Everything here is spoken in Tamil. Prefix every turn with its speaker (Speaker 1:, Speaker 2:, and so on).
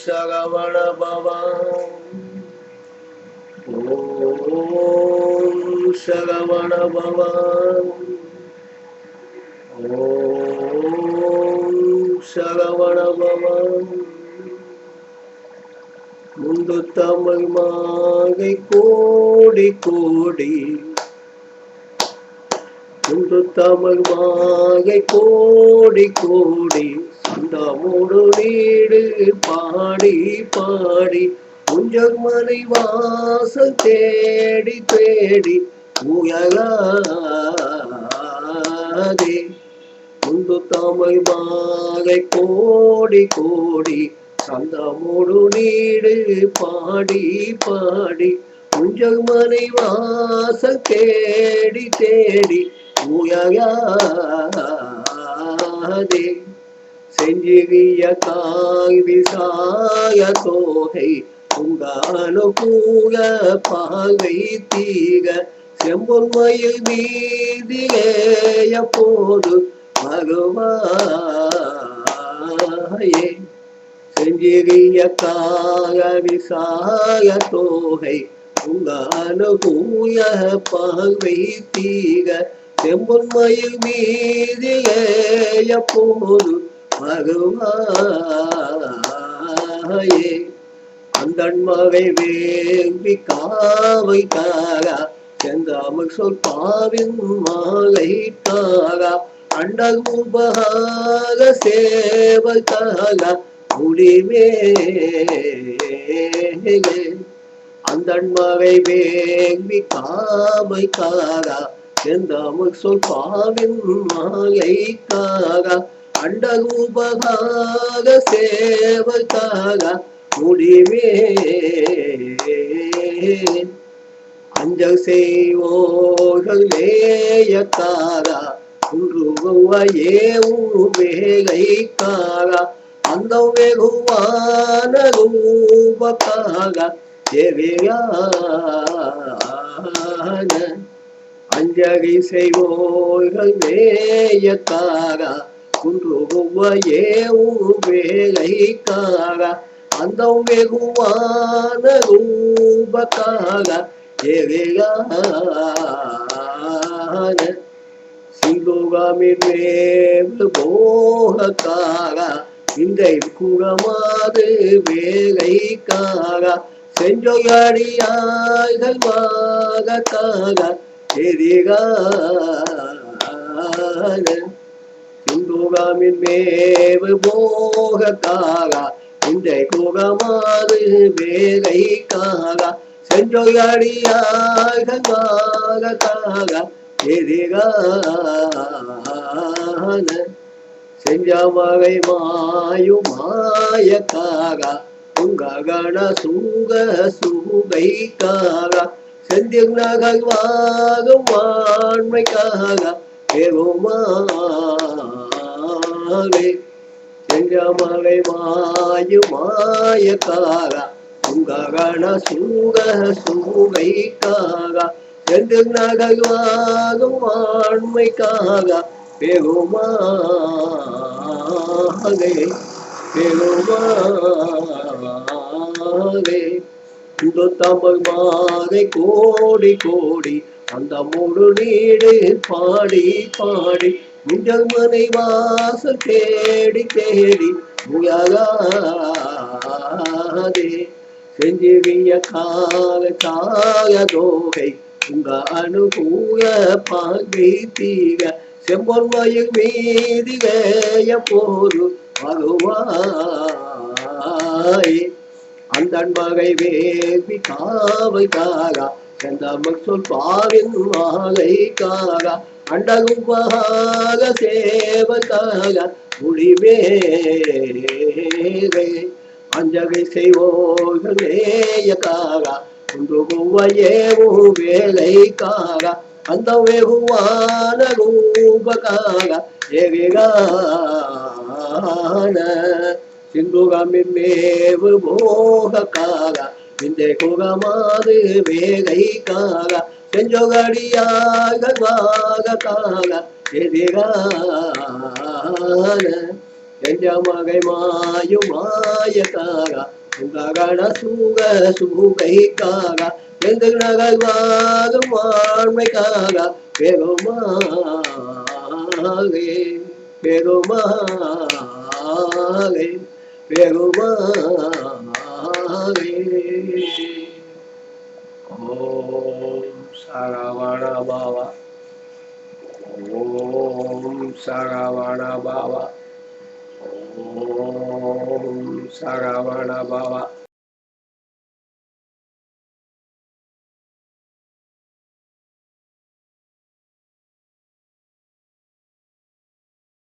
Speaker 1: சரவண பவா ஓம் சரவண பவா. ஓம் சரவண பவா முந்து தமிழ் மாகை கோடி கோடி முந்து தமிழ் மாகை கோடி கோடி சந்தமோடு நீடு பாடி பாடி குஞ்சமனை வாசல் தேடி தேடி உயலாதே முந்து தமிழ் மாலை கோடி கோடி சந்தமோடு நீடு பாடி பாடி குஞ்சமனை வாசல் தேடி தேடி உயலாதே செஞ்சிவிய காய் விசாய தோகை உங்கானுகூல பாவை தீக செம்பொன்மையில் மீதிலேய போது மறுவாயே. செஞ்சிறிய காய விசாய தோகை உங்கானுகூய பாவை தீக செம்பொன்மையில் மீதிலேய போது மறுவாயே அந்தன் மகை வேள்வி காவை தாரா செந்தாமல் சொல்பாவின் மாலை தாரா அண்டல் உபகார சேவை தாரா முடிவே அந்தன் மகை வேள்வி காவை தாரா செந்தாமல் சொல்பாவின் மாலை தாரா அண்டல் உபகார முடிவே அஞ்சல் செய்வோர்கள் நேயக்காரா உருவையே வேலைக்காரா அந்த வெகுவான ரூபக்காக தேவையான அஞ்சலி செய்வோர்கள் நேயக்காரா குன்றுவையே வேலைக்காரா அந்த வெகுவான ரூபக்காக எவையான சிங்குகாமின் போகக்காக இந்த குணமாது வேலைக்காக செஞ்சொயடியாய்கள் வாகக்காக எதிரான சிந்துகாமின் மேவு போக காகா இன்றை குகமாது வேலைக்காக காகா எதிரான செஞ்சமகை மாயும் மாயக்காக உங்ககண சூக சூகைக்காக செந்தில் நகழ்வாகும் வாண்மைக்காக பெருமாவே செஞ்சமலை மாயு மாயக்காரா சுங்ககண சூக சூகைக்காக என்று நகைவாகும் ஆண்மைக்காக பெருமாகே பெருமாகே இந்த தமிழ் மாதை கோடி கோடி அந்த முழு நீடு பாடி பாடி மிஞ்சல் மனை வாசல் தேடி தேடி முயலாதே. செஞ்சிவிய கால கால தோகை உங்க அனுகூல பாங்கை தீக செம்பொன் செம்பொன்மையில் மீதி வேய போது வருவாய். அந்த வகை வேவி காவை தாகா செந்தமக் சொல் பாவின் மாலை காரா அண்டகும்பாக சேவக்காக முடிவேரே அஞ்சகை செய்வோர்கள் நேயக்காரா குன்று குவையேவு வேலைக்காரா அந்த வெகுவான ரூபக்காக ஏவிகான சிந்துகமின் மேவு போகக்காக இந்த குகமாது വേഗൈക്കാക செஞ்சொகடியாக வாகக்காக எதிரான செஞ்சமகை மாயும் மாயக்காக சுககண சுக சுகைக்காக எந்த நகழ்வாகும் வாழ்மைக்காக பெருமாகே பெருமாகே பெருமாகே ஓம் சரவண பாவா ஓம் சரவண பாவா ஓம் சரவண பாவா